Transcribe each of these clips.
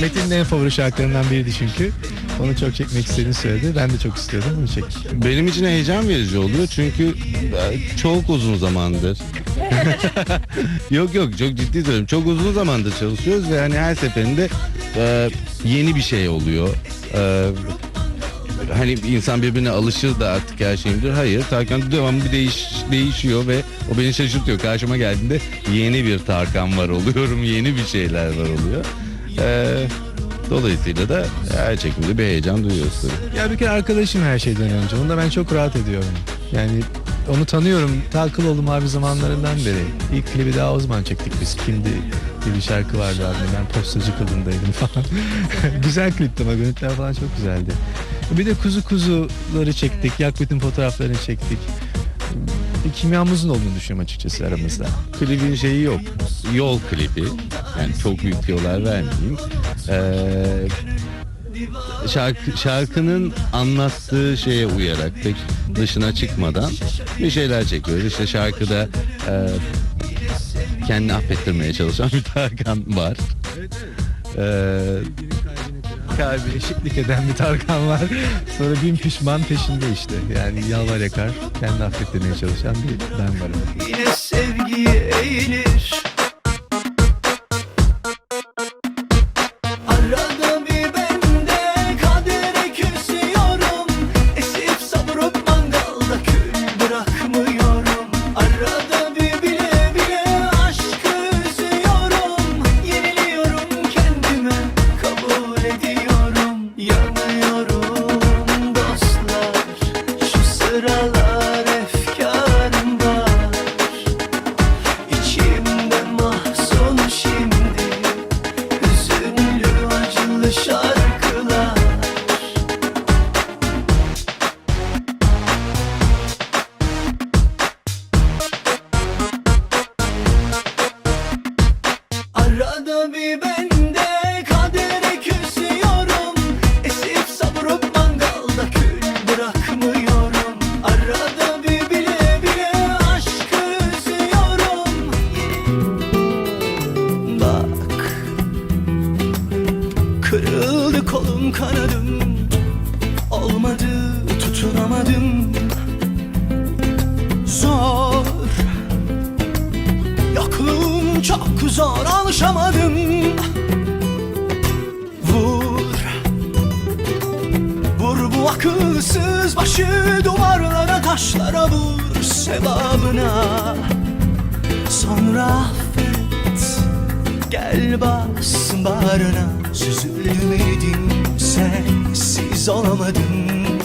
Metin'in en favori şarkılarından biriydi çünkü. Onu çok çekmek istediğini söyledi. Ben de çok istiyordum bunu çek. Benim için heyecan verici oluyor çünkü e, çok uzun zamandır. yok yok çok ciddi söylüyorum. Çok uzun zamandır çalışıyoruz ve hani her seferinde e, yeni bir şey oluyor. E, hani insan birbirine alışır da artık her şeyimdir. Hayır Tarkan devamlı bir değiş, değişiyor ve o beni şaşırtıyor. Karşıma geldiğinde yeni bir Tarkan var oluyorum. Yeni bir şeyler var oluyor. E, dolayısıyla da her çekimde bir heyecan duyuyoruz tabii. Ya bir kere arkadaşım her şeyden önce. Onda ben çok rahat ediyorum. Yani onu tanıyorum. Ta kıl oldum abi zamanlarından beri. İlk klibi daha o zaman çektik biz. Kimdi diye bir şarkı vardı abi. Ben postacı kılındaydım falan. Güzel klipti ama görüntüler falan çok güzeldi. Bir de kuzu kuzuları çektik. Yak bütün fotoğraflarını çektik. Bir kimyamızın olduğunu düşünüyorum açıkçası aramızda. Klibin şeyi yok. Yol klibi. Yani çok büyük diyorlar vermeyeyim. Ee, şarkı, şarkının anlattığı şeye uyarak pek dışına çıkmadan bir şeyler çekiyoruz. İşte şarkıda e, kendini affettirmeye çalışan bir Tarkan var. Ee, Kalbine şıklık eden bir Tarkan var. Sonra bin pişman peşinde işte. Yani yalvar yakar, kendi affettirmeye çalışan bir ben varım. Yine sevgiye eğilir zor alışamadım. Vur. Vur bu akılsız başı duvarlara taşlara vur sevabına. Sonra affet. Gel bas bağrına. Süzülemedim sensiz olamadım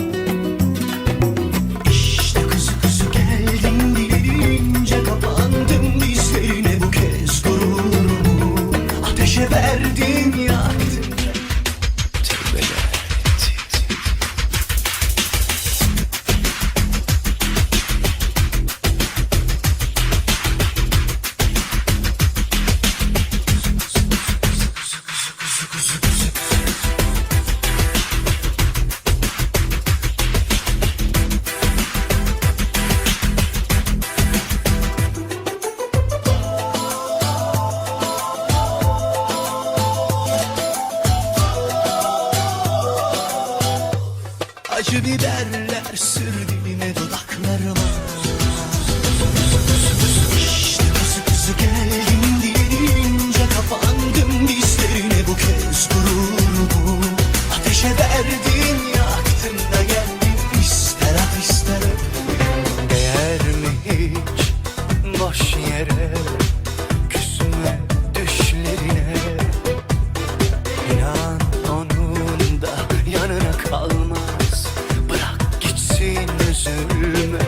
İnan onun da yanına kalmaz. Bırak gitsin üzülme.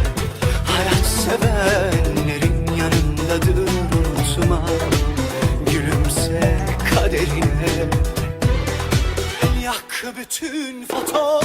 Hayat sevenlerin yanındadır Gülümse kaderine. Yak bütün fotoğrafları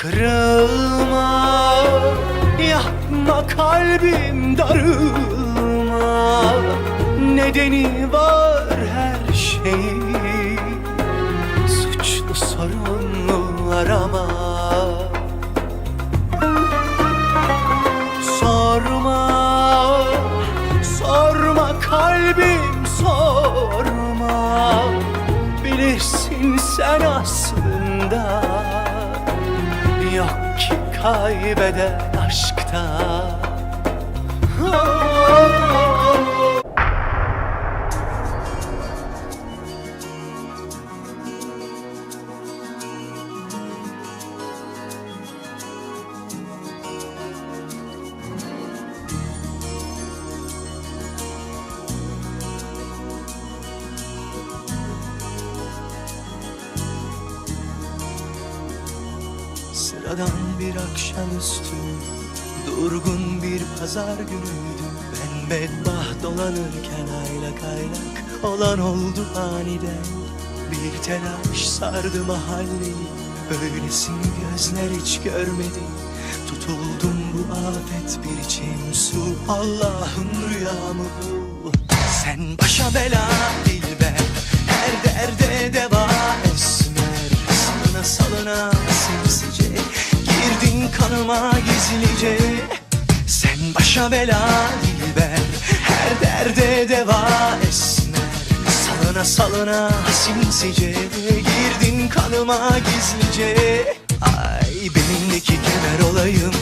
Kırılma yapma kalbim darılma. Nedeni var her şeyin Suçlu sorumlu arama Sorma sorma kalbim sorma. Bilirsin sen aslında. Yok ki kaybeden aşkta Sıradan bir akşamüstü Durgun bir pazar günüydü. Ben bedbaht dolanırken aylak aylak Olan oldu aniden. Bir telaş sardı mahalleyi Böylesini gözler hiç görmedi. Tutuldum bu afet bir içim su Allah'ım rüyamı bu. Sen başa bela dilber Her derde deva esmer. Salına salına Kanıma gizlice. Sen başa bela dilber Her derde deva esmer. Salına salına sinsice Girdin kanıma gizlice. Ay benimdeki kemer olayım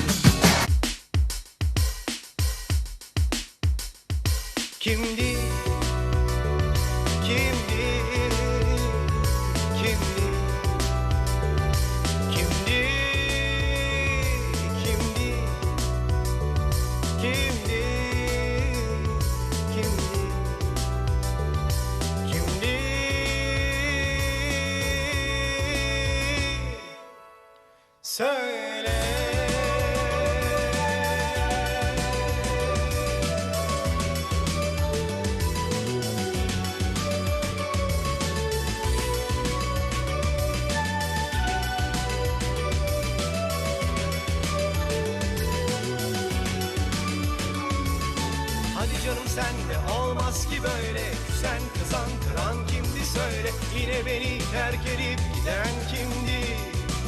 sen de olmaz ki böyle. Küsen kızan kıran kimdi söyle. Yine beni terk edip giden kimdi?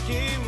Kimdi